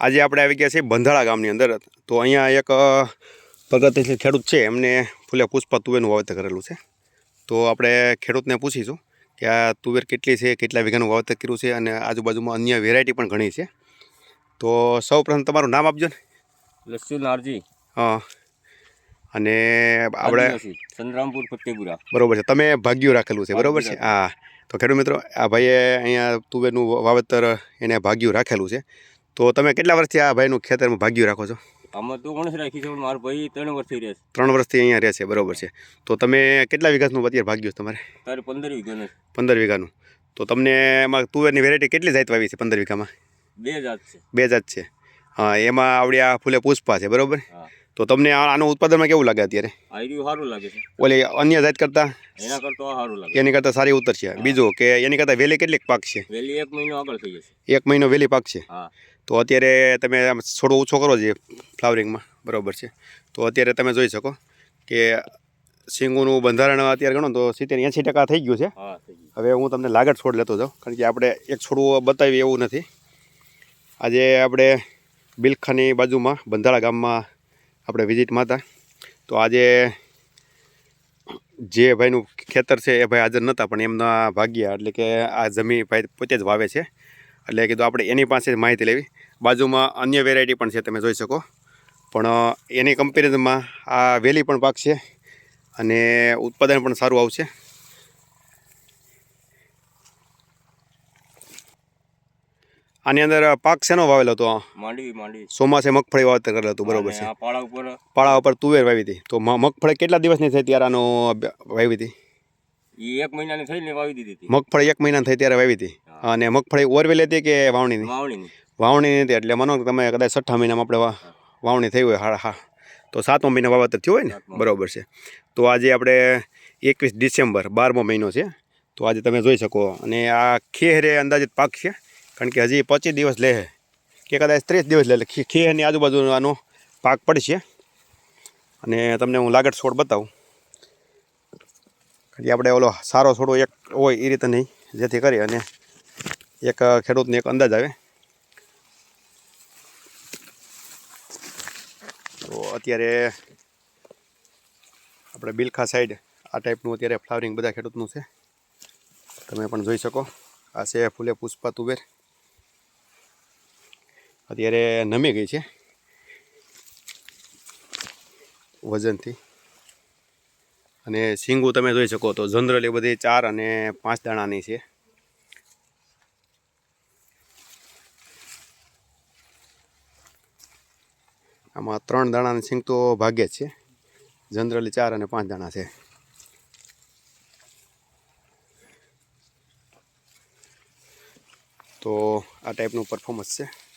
આજે આપણે આવી ગયા છીએ બંધાળા ગામની અંદર. તો અહીંયા એક પ્રગતિશીલ ખેડૂત છે. એમને ફૂલે પુષ્પા તુવેરનું વાવેતર કરેલું છે. તો આપણે ખેડૂતને પૂછીશું કે આ તુવેર કેટલી છે કેટલા વીઘાનું વાવેતર કર્યું છે અને આજુબાજુમાં અન્ય વેરાયટી પણ ઘણી છે. તો સૌ પ્રથમ તમારું નામ આપજો ને. લસ્યુ નારજી હા. અને આપણે સંતરામપુર ફતેપુરા. બરોબર છે. તમે ભાગ્યું રાખેલું છે. બરોબર છે? હા. તો ખેડૂત મિત્રો આ ભાઈએ અહીંયા તુવેરનું વાવેતર એને ભાગ્યું રાખેલું છે. તો તમે કેટલા વર્ષથી આ ભાઈનું ખેતરમાં ભાગ્યું રાખો છો? અમે તો ગણેશ રાખી છે મારો ભાઈ ત્રણ વર્ષથી રહે છે. ત્રણ વર્ષથી અહીંયા રહે છે બરોબર છે. તો તમે કેટલા વીઘાનું અત્યારે ભાગ્યું તમારે? તારે પંદર વીઘાનું પંદર વીઘાનું. તો તમને એમાં તુવેરની વેરાયટી કેટલી જાત વાવી છે પંદર વીઘામાં? બે જાત છે. બે જાત છે. હા એમાં આવડી આ ફૂલે પુષ્પા છે બરોબર? તો તમને આનું ઉત્પાદનમાં કેવું લાગે અત્યારે? સારું લાગે છે. ઓલી અન્ય જાત કરતા? એના કરતા સારું લાગે એની કરતા સારી ઉતર છે. બીજું કે એની કરતાં વેલી કેટલીક પાક છે? વહેલી એક મહિનો આગળ થઈ જશે. એક મહિનો વેલી પાક છે? તો અત્યારે તમે આમ થોડો ઓછો કરો છે ફ્લાવરિંગમાં બરાબર છે. તો અત્યારે તમે જોઈ શકો કે સિંગોનું બંધારણ અત્યારે ગણો તો સિત્તેર એંસી ટકા થઈ ગયું છે. હવે હું તમને લાગટ છોડ લેતો જાઉં કારણ કે આપણે એક છોડવું બતાવીએ એવું નથી. આજે આપણે બિલખાની બાજુમાં બંધાળા ગામમાં આપણે વિઝિટમાં હતા. તો આજે જે ભાઈનું ખેતર છે એ ભાઈ હાજર નહોતા પણ એમના ભાગ્યા એટલે કે આ જમીન ભાઈ પોતે જ વાવે છે. એટલે કીધું આપણે એની પાસે જ માહિતી લેવી. બાજુમાં અન્ય વેરાયટી પણ છે તમે જોઈ શકો. પણ એની કમ્પેરિઝનમાં આ વેલી પણ પાક છે અને ઉત્પાદન પણ સારું આવશે. આની અંદર પાક શેનો વાવેલો હતો? માંડવી માંડવી. ચોમાસે મગફળી વાવેતર કરેલું હતું બરોબર છે. પાળા ઉપર પાળા ઉપર તુવેર વાવી હતી. તો મગફળી કેટલા દિવસની થઈ ત્યારે આનો વાવી હતી? એક મહિનાની થઈને વાવી દીધી મગફળી એક મહિના થઈ ત્યારે વાવી હતી. અને મગફળી ઓરવેલી હતી કે વાવણીની? વાવણીની. વાવણીની નથી એટલે માનો કે તમે કદાચ છઠ્ઠા મહિનામાં આપણે વાવણી થઈ હોય હા હા. તો સાતમો મહિના વાવેતર થયું હોય ને? બરાબર છે. તો આજે આપણે એકવીસ ડિસેમ્બર બારમો મહિનો છે. તો આજે તમે જોઈ શકો. અને આ ખેહરે અંદાજિત પાક છે કારણ કે હજી પચીસ દિવસ લે કે કદાચ ત્રીસ દિવસ લે ખેહરની આજુબાજુ આનો પાક પડશે અને તમને હું લાગટ છોડ બતાવું. કારણ કે આપણે ઓલો સારો છોડો એક હોય એ રીતે નહીં જેથી કરી અને એક ખેડૂતને એક અંદાજ આવે. અત્યારે આપણે બિલખા સાઈડ આ ટાઈપનું અત્યારે ફ્લાવરિંગ બધા ખેડૂતનું છે. તમે પણ જોઈ શકો. આ છે ફૂલે પુષ્પા તુવેર અત્યારે નમી ગઈ છે. વજનથી. અને સિંગુ તમે જોઈ શકો તો જનરલી બધી ચાર અને પાંચ દાણાની છે. આમાં ત્રણ દાણાની સિંગ તો ભાગે છે. જનરલી ચાર અને પાંચ દાણા છે. તો આ ટાઈપનું પરફોર્મન્સ છે.